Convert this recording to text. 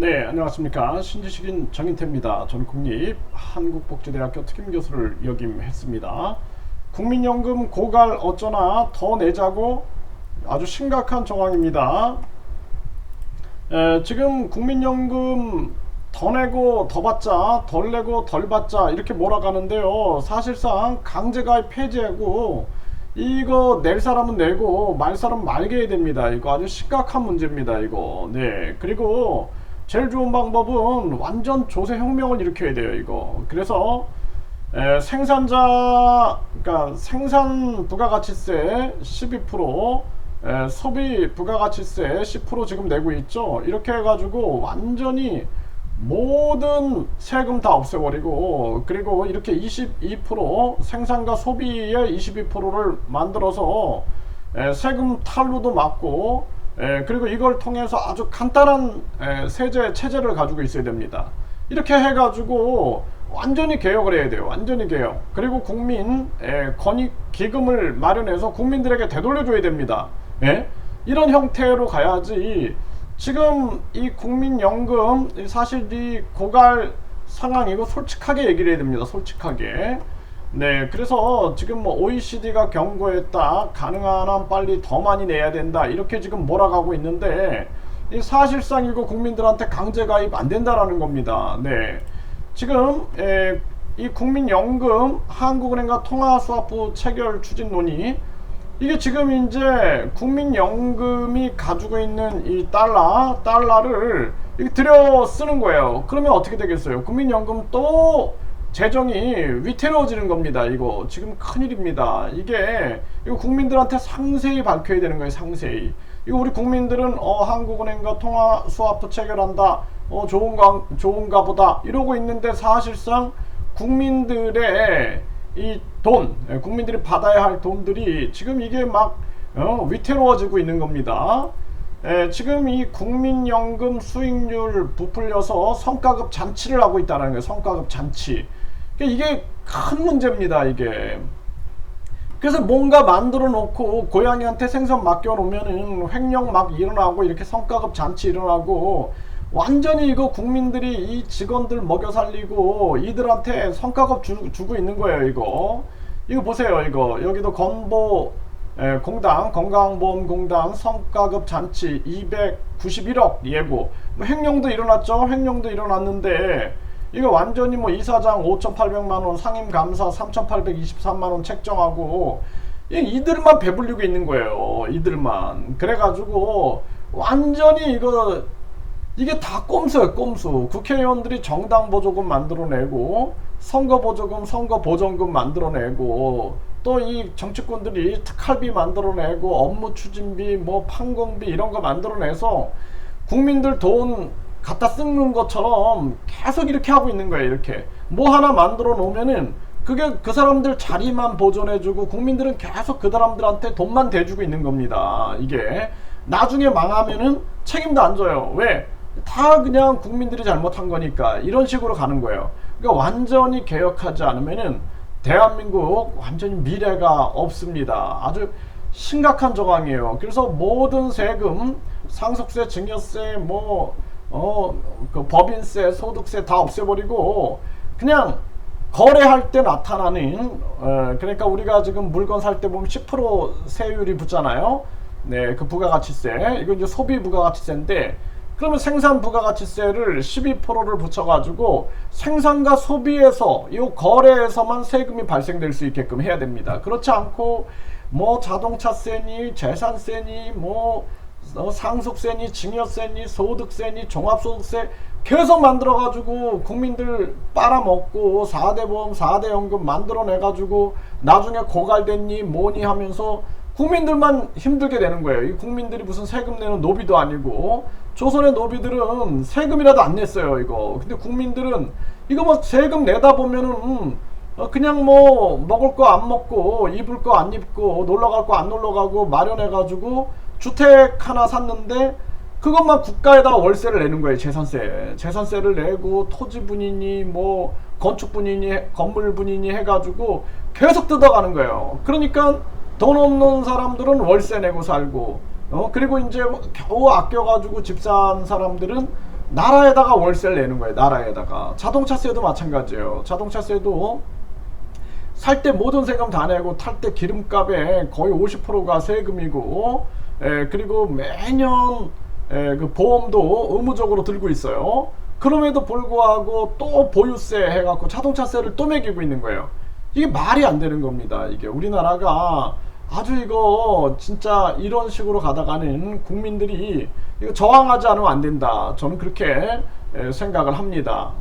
네, 안녕하십니까. 신지식인 정인태입니다. 저는 국립 한국복지대학교 특임교수를 역임했습니다. 국민연금 고갈 어쩌나 더 내자고 아주 심각한 정황입니다. 에, 지금 국민연금 더 내고 더 받자, 덜 내고 덜 받자 이렇게 몰아가는데요. 사실상 강제가입 폐지하고 이거 낼 사람은 내고 말 사람 말게 해야 됩니다. 이거 아주 심각한 문제입니다. 이거. 네. 그리고 제일 좋은 방법은 완전 조세 혁명을 일으켜야 돼요. 이거. 그래서 에, 생산자 그러니까 생산 부가가치세 12% 에, 소비 부가가치세 10% 지금 내고 있죠. 이렇게 해가지고 완전히 모든 세금 다 없애버리고 그리고 이렇게 22% 생산과 소비의 22%를 만들어서 에, 세금 탈루도 막고 에, 그리고 이걸 통해서 아주 간단한 에, 세제 체제를 가지고 있어야 됩니다. 이렇게 해가지고 완전히 개혁을 해야 돼요. 완전히 개혁. 그리고 국민 에, 건익 기금을 마련해서 국민들에게 되돌려줘야 됩니다. 예? 이런 형태로 가야지 지금 이 국민연금 사실 이 고갈 상황이고 솔직하게 얘기를 해야 됩니다. 솔직하게. 네, 그래서 지금 뭐 OECD가 경고했다. 가능한 한 빨리 더 많이 내야 된다. 이렇게 지금 몰아가고 있는데 이 사실상 이거 국민들한테 강제 가입 안 된다라는 겁니다. 네. 지금 에, 이 국민연금 한국은행과 통화수합부 체결 추진 논의 이게 지금 이제 국민연금이 가지고 있는 이 달러, 달러를 들여 쓰는 거예요. 그러면 어떻게 되겠어요? 국민연금 또 재정이 위태로워지는 겁니다. 이거 지금 큰일입니다. 이게 이거 국민들한테 상세히 밝혀야 되는 거예요. 상세히. 이거 우리 국민들은 어 한국은행과 통화 수합부 체결한다. 어 좋은가 좋은가 보다 이러고 있는데 사실상 국민들의 이 돈, 예, 국민들이 받아야 할 돈들이 지금 이게 막 어, 위태로워지고 있는 겁니다. 에, 지금 이 국민연금 수익률 부풀려서 성과급 잔치를 하고 있다는 거예요. 성과급 잔치. 그러니까 이게 큰 문제입니다. 이게. 그래서 뭔가 만들어 놓고 고양이한테 생선 맡겨 놓으면은 횡령 막 일어나고 이렇게 성과급 잔치 일어나고 완전히 이거 국민들이 이 직원들 먹여 살리고 이들한테 성과급 주, 주고 있는 거예요. 이거. 이거 보세요. 이거 여기도 건보 에, 공당 건강보험공단 성과급 잔치 291억 예고. 뭐 횡령도 일어났죠. 횡령도 일어났는데 이거 완전히 뭐 이사장 5,800만원 상임감사 3,823만원 책정하고 이들만 배불리고 있는 거예요 이들만. 그래가지고 완전히 이거 이게 다 꼼수예요 꼼수. 국회의원들이 정당 보조금 만들어내고 선거 보조금 선거 보전금 만들어내고 또 이 정치권들이 특할비 만들어내고 업무 추진비 뭐 판공비 이런 거 만들어내서 국민들 돈 갖다 쓰는 것처럼 계속 이렇게 하고 있는 거예요 이렇게. 뭐 하나 만들어 놓으면은 그게 그 사람들 자리만 보존해주고 국민들은 계속 그 사람들한테 돈만 대주고 있는 겁니다 이게. 나중에 망하면은 책임도 안 져요. 왜? 다 그냥 국민들이 잘못한 거니까. 이런 식으로 가는 거예요. 그러니까 완전히 개혁하지 않으면은 대한민국 완전히 미래가 없습니다. 아주 심각한 정황이에요. 그래서 모든 세금, 상속세, 증여세, 뭐, 어, 그 법인세, 소득세 다 없애버리고, 그냥 거래할 때 나타나는, 어, 그러니까 우리가 지금 물건 살 때 보면 10% 세율이 붙잖아요. 네, 그 부가가치세. 이건 이제 소비 부가가치세인데, 그러면 생산 부가가치세를 12%를 붙여가지고 생산과 소비에서 이 거래에서만 세금이 발생될 수 있게끔 해야 됩니다. 그렇지 않고 뭐 자동차세니 재산세니 뭐 어, 상속세니 증여세니 소득세니 종합소득세 계속 만들어가지고 국민들 빨아먹고 4대 보험 4대 연금 만들어내가지고 나중에 고갈됐니 뭐니 하면서 국민들만 힘들게 되는 거예요. 이 국민들이 무슨 세금 내는 노비도 아니고 조선의 노비들은 세금이라도 안 냈어요. 이거. 근데 국민들은 이거 뭐 세금 내다 보면은 음, 어, 그냥 뭐 먹을 거 안 먹고 입을 거 안 입고 놀러 갈 거 안 놀러 가고 마련해 가지고 주택 하나 샀는데 그것만 국가에다 월세를 내는 거예요. 재산세. 재산세를 내고 토지 분이니 뭐 건축 분이니 건물 분이니 해 가지고 계속 뜯어가는 거예요. 그러니까 돈 없는 사람들은 월세 내고 살고 어 그리고 이제 겨우 아껴가지고 집 산 사람들은 나라에다가 월세를 내는 거예요. 나라에다가 자동차세도 마찬가지예요. 자동차세도 살 때 모든 세금 다 내고 탈 때 기름값에 거의 50%가 세금이고 에, 그리고 매년 에, 그 보험도 의무적으로 들고 있어요. 그럼에도 불구하고 또 보유세 해갖고 자동차세를 또 매기고 있는 거예요. 이게 말이 안 되는 겁니다. 이게 우리나라가 아주 이거 진짜 이런 식으로 가다가는 국민들이 이거 저항하지 않으면 안 된다. 저는 그렇게 에, 생각을 합니다.